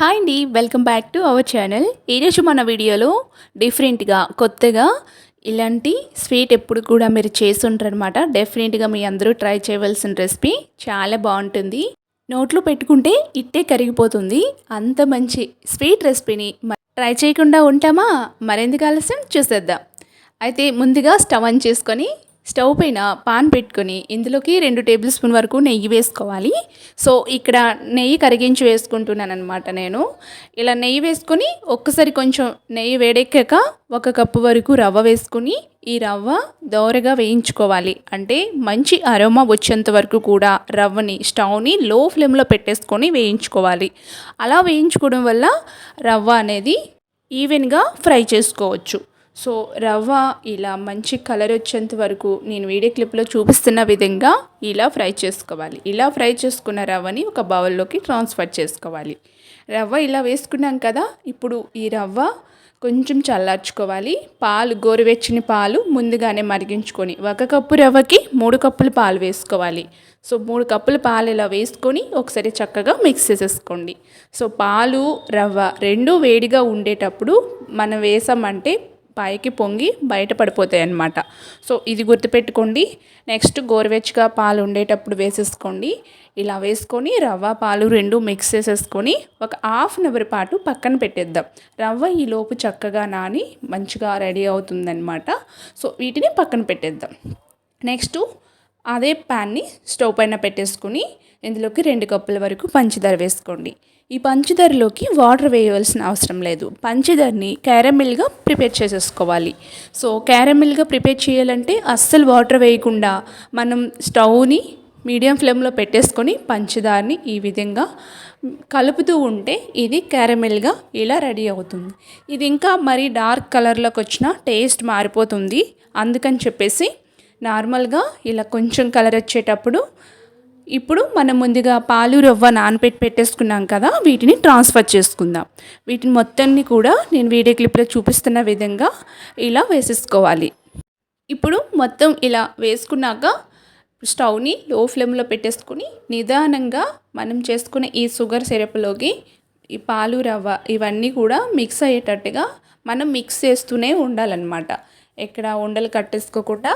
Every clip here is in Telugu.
హాయ్ అండి welcome back to our channel ఈరోజు మన వీడియోలో డిఫరెంట్గా కొత్తగా ఇలాంటి స్వీట్ ఎప్పుడు కూడా మీరు చేసి ఉంటారనమాట డెఫినెట్గా మీ అందరూ ట్రై చేయవలసిన రెసిపీ చాలా బాగుంటుంది. నోట్లో పెట్టుకుంటే ఇట్టే కరిగిపోతుంది. అంత మంచి స్వీట్ రెసిపీని ట్రై చేయకుండా ఉంటామా? మరెందుకు ఆలస్యం? చూసేద్దాం. అయితే ముందుగా స్టవ్ ఆన్ చేసుకొని స్టవ్ పైన పాన్ పెట్టుకొని ఇందులోకి రెండు టేబుల్ స్పూన్ వరకు నెయ్యి వేసుకోవాలి. సో ఇక్కడ నెయ్యి కరిగించి వేసుకుంటున్నాను అనమాట నేను. ఇలా నెయ్యి వేసుకొని ఒక్కసారి కొంచెం నెయ్యి వేడెక్కాక ఒక కప్పు వరకు రవ్వ వేసుకొని ఈ రవ్వ దోరగా వేయించుకోవాలి. అంటే మంచి అరోమా వచ్చేంత వరకు కూడా రవ్వని స్టవ్ని లో ఫ్లేమ్లో పెట్టేసుకొని వేయించుకోవాలి. అలా వేయించుకోవడం వల్ల రవ్వ అనేది ఈవెన్గా ఫ్రై చేసుకోవచ్చు. సో రవ్వ ఇలా మంచి కలర్ వచ్చేంత వరకు నేను వీడియో క్లిప్లో చూపిస్తున్న విధంగా ఇలా ఫ్రై చేసుకోవాలి. ఇలా ఫ్రై చేసుకున్న రవ్వని ఒక బౌల్లోకి ట్రాన్స్ఫర్ చేసుకోవాలి. రవ్వ ఇలా వేసుకున్నాం కదా ఇప్పుడు ఈ రవ్వ కొంచెం చల్లార్చుకోవాలి. పాలు గోరువెచ్చని పాలు ముందుగానే మరిగించుకొని ఒక కప్పు రవ్వకి మూడు కప్పులు పాలు వేసుకోవాలి. సో మూడు కప్పులు పాలు ఇలా వేసుకొని ఒకసారి చక్కగా మిక్స్ చేసేసుకోండి. సో పాలు రవ్వ రెండు వేడిగా ఉండేటప్పుడు మనం వేసామంటే పైకి పొంగి బయట పడిపోతాయి అన్నమాట. సో ఇది గుర్తుపెట్టుకోండి. నెక్స్ట్ గోరువెచ్చగా పాలు ఉండేటప్పుడు వేసేసుకోండి. ఇలా వేసుకొని రవ్వ పాలు రెండు మిక్స్ చేసేసుకొని ఒక హాఫ్ అన్ అవర్ పాటు పక్కన పెట్టేద్దాం. రవ్వ ఈలోపు చక్కగా నాని మంచిగా రెడీ అవుతుందన్నమాట. సో వీటిని పక్కన పెట్టేద్దాం. నెక్స్ట్ అదే ప్యాన్ని స్టవ్ పైన పెట్టేసుకొని ఇందులోకి రెండు కప్పుల వరకు పంచదార వేసుకోండి. ఈ పంచదారలోకి వాటర్ వేయవలసిన అవసరం లేదు. పంచదారని క్యారమిల్గా ప్రిపేర్ చేసేసుకోవాలి. సో క్యారమిల్గా ప్రిపేర్ చేయాలంటే అస్సలు వాటర్ వేయకుండా మనం స్టవ్ని మీడియం ఫ్లేమ్లో పెట్టేసుకొని పంచదారని ఈ విధంగా కలుపుతూ ఉంటే ఇది క్యారమెల్గా ఇలా రెడీ అవుతుంది. ఇది ఇంకా మరీ డార్క్ కలర్లోకి వచ్చిన టేస్ట్ మారిపోతుంది. అందుకని చెప్పేసి నార్మల్గా ఇలా కొంచెం కలర్ వచ్చేటప్పుడు ఇప్పుడు మనం ముందుగా పాలు రవ్వ నానబెట్టి పెట్టేసుకున్నాం కదా వీటిని ట్రాన్స్ఫర్ చేసుకుందాం. వీటిని మొత్తాన్ని కూడా నేను వీడియో క్లిప్లో చూపిస్తున్న విధంగా ఇలా వేసేసుకోవాలి. ఇప్పుడు మొత్తం ఇలా వేసుకున్నాక స్టవ్ని లో ఫ్లేమ్లో పెట్టేసుకుని నిదానంగా మనం చేసుకునే ఈ షుగర్ సిరప్లోకి ఈ పాలు రవ్వ ఇవన్నీ కూడా మిక్స్ అయ్యేటట్టుగా మనం మిక్స్ చేస్తూనే ఉండాలన్నమాట. ఎక్కడ ఉండలు కట్టేసుకోకుండా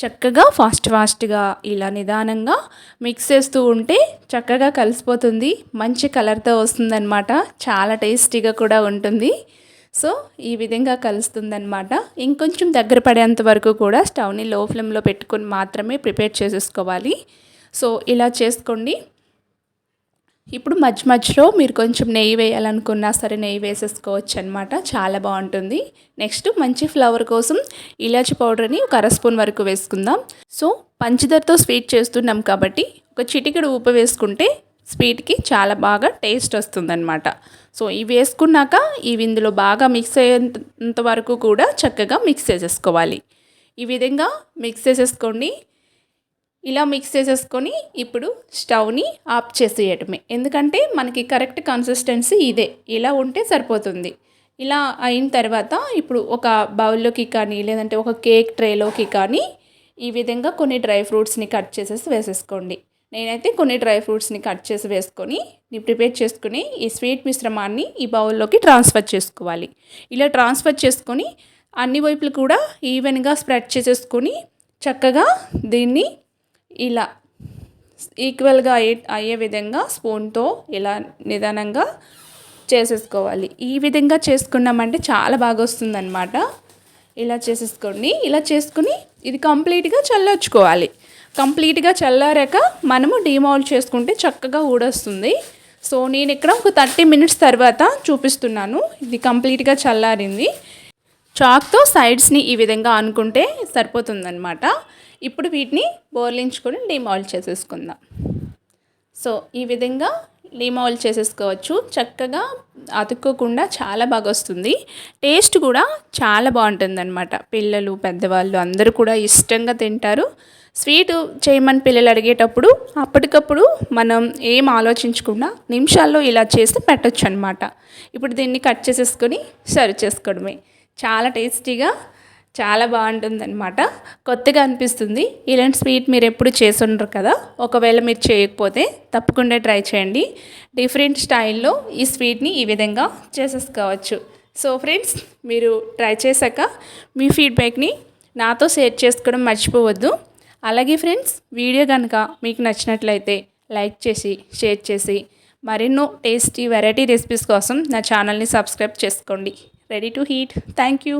చక్కగా ఫాస్ట్ ఫాస్ట్గా ఇలా నిదానంగా మిక్స్ చేస్తూ ఉంటే చక్కగా కలిసిపోతుంది. మంచి కలర్తో వస్తుందన్నమాట. చాలా టేస్టీగా కూడా ఉంటుంది. సో ఈ విధంగా కలుస్తుందన్నమాట. ఇంకొంచెం దగ్గర పడేంత వరకు కూడా స్టవ్ని లో ఫ్లేమ్లో పెట్టుకొని మాత్రమే ప్రిపేర్ చేసేసుకోవాలి. సో ఇలా చేసుకోండి. ఇప్పుడు మధ్య మధ్యలో మీరు కొంచెం నెయ్యి వేయాలనుకున్నా సరే నెయ్యి వేసేసుకోవచ్చు అనమాట చాలా బాగుంటుంది. నెక్స్ట్ మంచి ఫ్లవర్ కోసం ఇలాచి పౌడర్ని ఒక అర స్పూన్ వరకు వేసుకుందాం. సో పంచదారతో స్వీట్ చేస్తున్నాం కాబట్టి ఒక చిటికెడు ఉప్పు వేసుకుంటే స్వీట్కి చాలా బాగా టేస్ట్ వస్తుందన్నమాట. సో ఇవి వేసుకున్నాక ఇవి ఇందులో బాగా మిక్స్ అయ్యేంత వరకు కూడా చక్కగా మిక్స్ చేసేసుకోవాలి. ఈ విధంగా మిక్స్ చేసేసుకోండి. ఇలా మిక్స్ చేసేసుకొని ఇప్పుడు స్టవ్ని ఆఫ్ చేసేయటమే ఎందుకంటే మనకి కరెక్ట్ కన్సిస్టెన్సీ ఇదే. ఇలా ఉంటే సరిపోతుంది. ఇలా అయిన తర్వాత ఇప్పుడు ఒక బౌల్లోకి కానీ లేదంటే ఒక కేక్ ట్రేలోకి కానీ ఈ విధంగా కొన్ని డ్రై ఫ్రూట్స్ని కట్ చేసేసి వేసేసుకోండి. నేనైతే కొన్ని డ్రై ఫ్రూట్స్ని కట్ చేసి వేసుకొని ప్రిపేర్ చేసుకుని ఈ స్వీట్ మిశ్రమాన్ని ఈ బౌల్లోకి ట్రాన్స్ఫర్ చేసుకోవాలి. ఇలా ట్రాన్స్ఫర్ చేసుకొని అన్ని వైపులు కూడా ఈవెన్గా స్ప్రెడ్ చేసేసుకొని చక్కగా దీన్ని ఇలా ఈక్వల్గా అయ్యే అయ్యే విధంగా స్పూన్తో ఇలా నిదానంగా చేసేసుకోవాలి. ఈ విధంగా చేసుకున్నామంటే చాలా బాగా వస్తుందన్నమాట. ఇలా చేసేసుకోండి ఇలా చేసుకుని ఇది కంప్లీట్గా చల్లొచ్చుకోవాలి కంప్లీట్గా చల్లారాక మనము డిమాల్ట్ చేసుకుంటే చక్కగా ఊడొస్తుంది. సో నేను ఇక్కడ ఒక థర్టీ మినిట్స్ తర్వాత చూపిస్తున్నాను. ఇది కంప్లీట్గా చల్లారింది. చాక్తో సైడ్స్ని ఈ విధంగా అనుకుంటే సరిపోతుందన్నమాట. ఇప్పుడు వీటిని బోర్లించుకొని డిమాల్ చేసేసుకుందాం. సో ఈ విధంగా డిమాల్ట్ చేసేసుకోవచ్చు. చక్కగా అతుక్కోకుండా చాలా బాగా వస్తుంది. టేస్ట్ కూడా చాలా బాగుంటుంది అనమాట పిల్లలు పెద్దవాళ్ళు అందరూ కూడా ఇష్టంగా తింటారు. స్వీట్ చేయమని పిల్లలు అడిగేటప్పుడు అప్పటికప్పుడు మనం ఏం ఆలోచించకుండా నిమిషాల్లో ఇలా చేసి పెట్టచ్చు అనమాట ఇప్పుడు దీన్ని కట్ చేసేసుకొని సర్వ్ చేసుకోవడమే. చాలా టేస్టీగా చాలా బాగుంటుందన్నమాట. కొత్తగా అనిపిస్తుంది. ఇలాంటి స్వీట్ మీరు ఎప్పుడు చేసి కదా. ఒకవేళ మీరు చేయకపోతే తప్పకుండా ట్రై చేయండి. డిఫరెంట్ స్టైల్లో ఈ స్వీట్ని ఈ విధంగా చేసేసుకోవచ్చు. సో ఫ్రెండ్స్ మీరు ట్రై చేశాక మీ ఫీడ్బ్యాక్ని నాతో షేర్ చేసుకోవడం మర్చిపోవద్దు. అలాగే ఫ్రెండ్స్ వీడియో కనుక మీకు నచ్చినట్లయితే లైక్ చేసి షేర్ చేసి మరెన్నో టేస్టీ వెరైటీ రెసిపీస్ కోసం నా ఛానల్ని సబ్స్క్రైబ్ చేసుకోండి. Ready to heat thank you